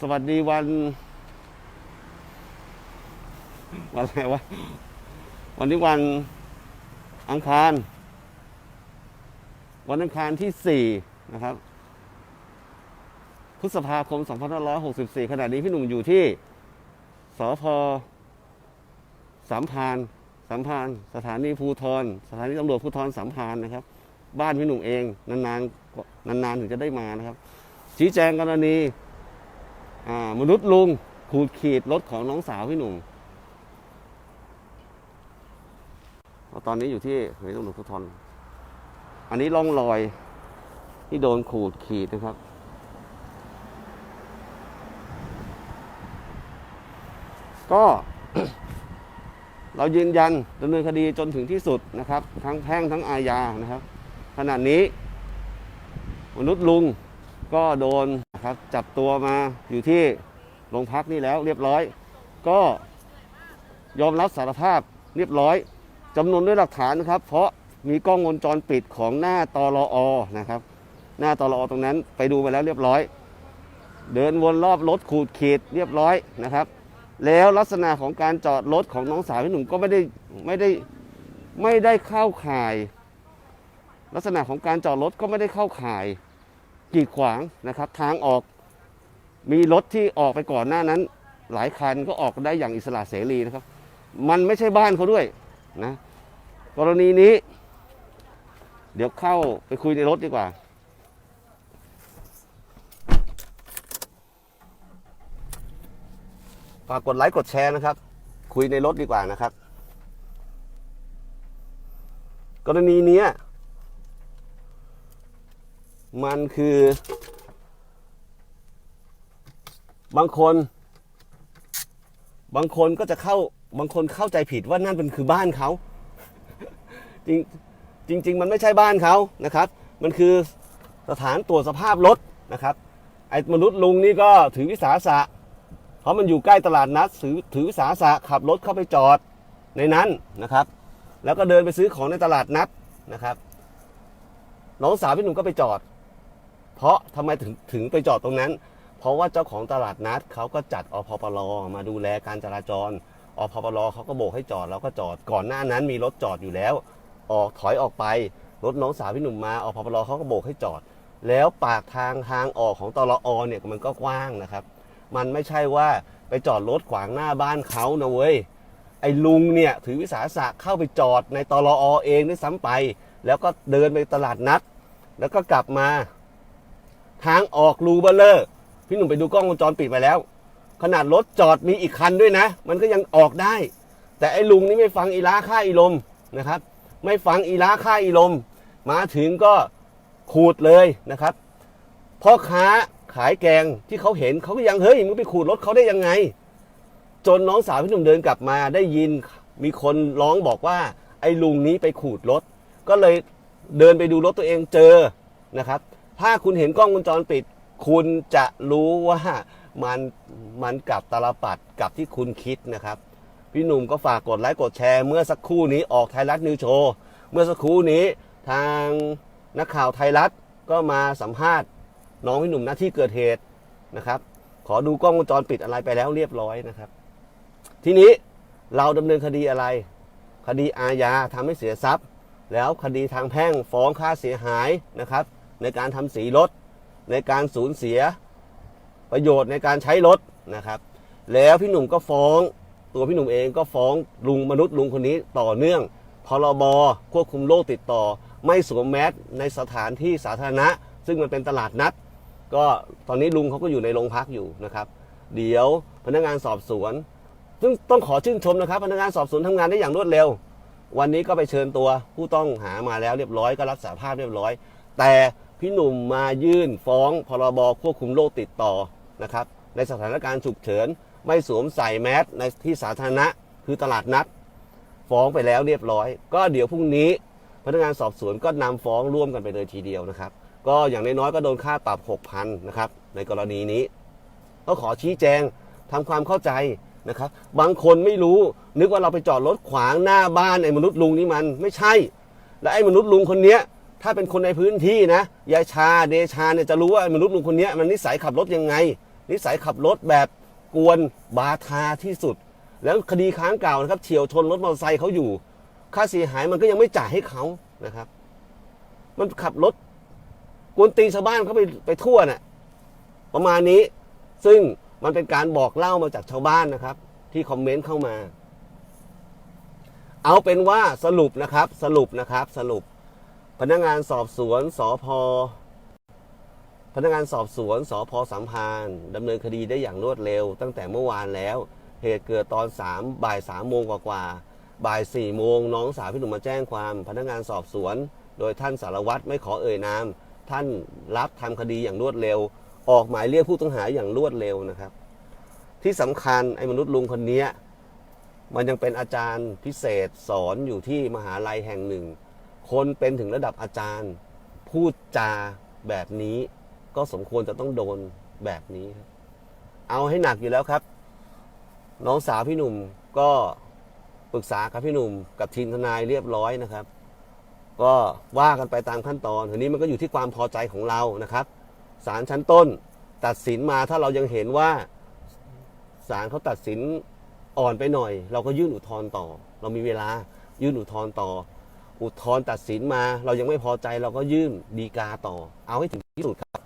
สวัสดีวันวันอะไรวะวันนี้วันอังคาร วันอังคารที่สี่นะครับพฤษภาคม 2564 ขณะนี้พี่หนุ่มอยู่ที่สพสามพานสามพาน สถานีภูทร สถานีตำรวจภูทรสามพานนะครับ บ้านพี่หนุ่มเอง นานๆนานๆถึงจะได้มานะครับ ชี้แจงกรณี อ่ามนุษย์ลุงขูดขีดรถของน้องสาวพี่หนุ่มตอนนี้อยู่ที่สถานีตำรวจภูธรอันนี้ร่องรอยที่โดนขูดขีดนะครับ ก็ เรายืนยันดำเนินคดีจนถึงที่สุดนะครับ ทั้งแพ่งทั้งอาญานะครับ ขณะนี้ มนุษย์ลุงก็โดน ครับจับตัวมาอยู่ที่โรงพักนี่แล้วเรียบร้อย ก็ยอมรับสารภาพเรียบร้อยจำนวนด้วยหลักฐานนะครับ เพราะมีกล้องวงจรปิดของหน้าตรออนะครับ หน้าตรอตรงนั้นไปดูไปแล้วเรียบร้อย เดินวนรอบรถขูดขีดเรียบร้อยนะครับ แล้วลักษณะของการจอดรถของน้องสาวพี่หนุ่มก็ไม่ได้ไม่ได้ไม่ได้เข้าข่าย ลักษณะของการจอดรถก็ไม่ได้เข้าข่าย กีดขวางนะครับ ทางออกมีรถที่ออกไปก่อนหน้านั้น หลายคันก็ออกได้อย่างอิสระเสรีนะครับ มันไม่ใช่บ้านเขาด้วยนะกรณีนี้ เดี๋ยวเข้าไปคุยในรถดีกว่า ฝากกดไลค์กดแชร์นะครับ คุยในรถดีกว่านะครับ กรณีนี้ มันคือ บางคน บางคนก็จะเข้าบางคนเข้าใจผิดว่านั่นเป็นคือบ้านเขาจริงจริง ๆ มันไม่ใช่บ้านเขานะครับ มันคือสถานตรวจสภาพรถนะครับ ไอ้มนุษย์ลุงนี่ก็ถือวิสาสะ เพราะมันอยู่ใกล้ตลาดนัดถือถือวิสาสะขับรถเข้าไปจอดในนั้นนะครับ แล้วก็เดินไปซื้อของในตลาดนัดนะครับ น้องสาวพี่หนุ่มก็ไปจอด เพราะทำไมถึงถึงไปจอดตรงนั้น เพราะว่าเจ้าของตลาดนัดเขาก็จัดอพปลมาดูแลการจราจรอพปลเขาก็โบกให้จอดเราก็จอดก่อนหน้านั้นมีรถจอดอยู่แล้ว ออกถอยออกไปรถน้องสาวพี่หนุ่มมาอพปลเขาก็โบกให้จอด แล้วปากทางทางออกของตลอเนี่ยมันก็กว้างนะครับ มันไม่ใช่ว่าไปจอดรถขวางหน้าบ้านเขานะเว้ยไอ้ลุงเนี่ยถือวิสาสะเข้าไปจอดในตลอเองด้วยซ้ำไป แล้วก็เดินไปตลาดนัด แล้วก็กลับมา ทางออกรูเบลเลอร์ พี่หนุ่มไปดูกล้องวงจรปิดไปแล้ว ขนาดรถจอดมีอีกคันด้วยนะ มันก็ยังออกได้ แต่ไอ้ลุงนี่ไม่ฟังอีลาค่าอีลมนะครับ ไม่ฟังอีลาค่าอีลม มาถึงก็ขูดเลยนะครับพ่อค้าขายแกงที่เขาเห็นเขาก็ยังเฮ้ยมึงไปขูดรถเขาได้ยังไง จนน้องสาวพี่หนุ่มเดินกลับมาได้ยินมีคนร้องบอกว่า ไอ้ลุงนี้ไปขูดรถ ก็เลยเดินไปดูรถตัวเองเจอนะครับ ถ้าคุณเห็นกล้องวงจรปิด คุณจะรู้ว่ามันมันกลับตาลปัดกับที่คุณคิดนะครับ พี่หนุ่มก็ฝากกดไลค์กดแชร์เมื่อสักครู่นี้ออกไทยรัฐนิวโชว์เมื่อสักครู่นี้ทางนักข่าวไทยรัฐก็มาสัมภาษณ์ น้องพี่หนุ่มหน้าที่เกิดเหตุนะครับ ขอดูกล้องวงจรปิดอะไรไปแล้วเรียบร้อยนะครับ ทีนี้เราดำเนินคดีอะไร คดีอาญาทำให้เสียทรัพย์ แล้วคดีทางแพ่งฟ้องค่าเสียหายนะครับ ในการทำสีรถ ในการสูญเสียประโยชน์ในการใช้รถนะครับ แล้วพี่หนุ่มก็ฟ้องตัวพี่หนุ่มเองก็ฟ้องลุงมนุษย์ลุงคนนี้ต่อเนื่องพรบควบคุมโรคติดต่อ ไม่สวมแมสในสถานที่สาธารณะ ซึ่งมันเป็นตลาดนัด ก็ตอนนี้ลุงเขาก็อยู่ในโรงพักอยู่นะครับ เดี๋ยวพนักงานสอบสวน ซึ่งต้องขอชื่นชมนะครับ พนักงานสอบสวนทำงานได้อย่างรวดเร็ว วันนี้ก็ไปเชิญตัวผู้ต้องหามาแล้วเรียบร้อยก็รับสารภาพเรียบร้อย แต่ พี่หนุ่มมายื่นฟ้องพรบควบคุมโรคติดต่อนะครับ ในสถานการณ์ฉุกเฉิน ไม่สวมใส่แมสในที่สาธารณะคือตลาดนัด ฟ้องไปแล้วเรียบร้อย ก็เดี๋ยวพรุ่งนี้ พนักงานสอบสวนก็นำฟ้องร่วมกันไปเลยทีเดียวนะครับ ก็อย่างน้อยๆก็โดนค่าปรับ 6,000นะครับ ในกรณีนี้ ก็ขอชี้แจงทำความเข้าใจนะครับ บางคนไม่รู้นึกว่าเราไปจอดรถขวางหน้าบ้านไอ้มนุษย์ลุงนี่มันไม่ใช่ และไอ้มนุษย์ลุงคนเนี้ย ถ้าเป็นคนในพื้นที่นะยายชาเดชาเนี่ยจะรู้ว่ามนุษย์ลุงคนนี้มันนิสัยขับรถยังไง นิสัยขับรถแบบกวนบาทาที่สุด แล้วคดีค้างเก่านะครับเฉียวชนรถมอเตอร์ไซค์เขาอยู่ ค่าเสียหายมันก็ยังไม่จ่ายให้เขานะครับ มันขับรถกวนตีชาวบ้านเขาไปไปทั่วน่ะประมาณนี้ซึ่งมันเป็นการบอกเล่ามาจากชาวบ้านนะครับ ที่คอมเมนต์เข้ามา เอาเป็นว่าสรุปนะครับ สรุปนะครับสรุป พนักงานสอบสวนสพพนักงานสอบสวนสพสัมพันธ์ดำเนินคดีได้อย่างรวดเร็ว ตั้งแต่เมื่อวานแล้ว เหตุเกิดตอนสามบ่ายสามโมงกว่าๆบ่ายสี่โมงน้องสาวพี่หนุ่มมาแจ้งความ พนักงานสอบสวน โดยท่านสารวัตรไม่ขอเอ่ยนามท่านรับทำคดีอย่างรวดเร็ว ออกหมายเรียกผู้ต้องหาอย่างรวดเร็วนะครับ ที่สำคัญไอ้มนุษย์ลุงคนเนี้มันยังเป็นอาจารย์พิเศษสอนอยู่ที่มหาลัยแห่งหนึ่ง คนเป็นถึงระดับอาจารย์ พูดจาแบบนี้ก็สมควรจะต้องโดนแบบนี้ครับเอาให้หนักอยู่แล้วครับ น้องสาวพี่หนุ่มก็ปรึกษากับพี่หนุ่ม กับทีมทนายเรียบร้อยนะครับ ก็ว่ากันไปตามขั้นตอนทีนี้มันก็อยู่ที่ความพอใจของเรานะครับศาลชั้นต้นตัดสินมาถ้าเรายังเห็นว่าศาลเขาตัดสินอ่อนไปหน่อย เราก็ยื่นอุทธรณ์ต่อ เรามีเวลายื่นอุทธรณ์ต่อ อุทธรณ์ตัดสินมา เรายังไม่พอใจเราก็ยื่นดีกาต่อ เอาให้ถึงที่สุดครับ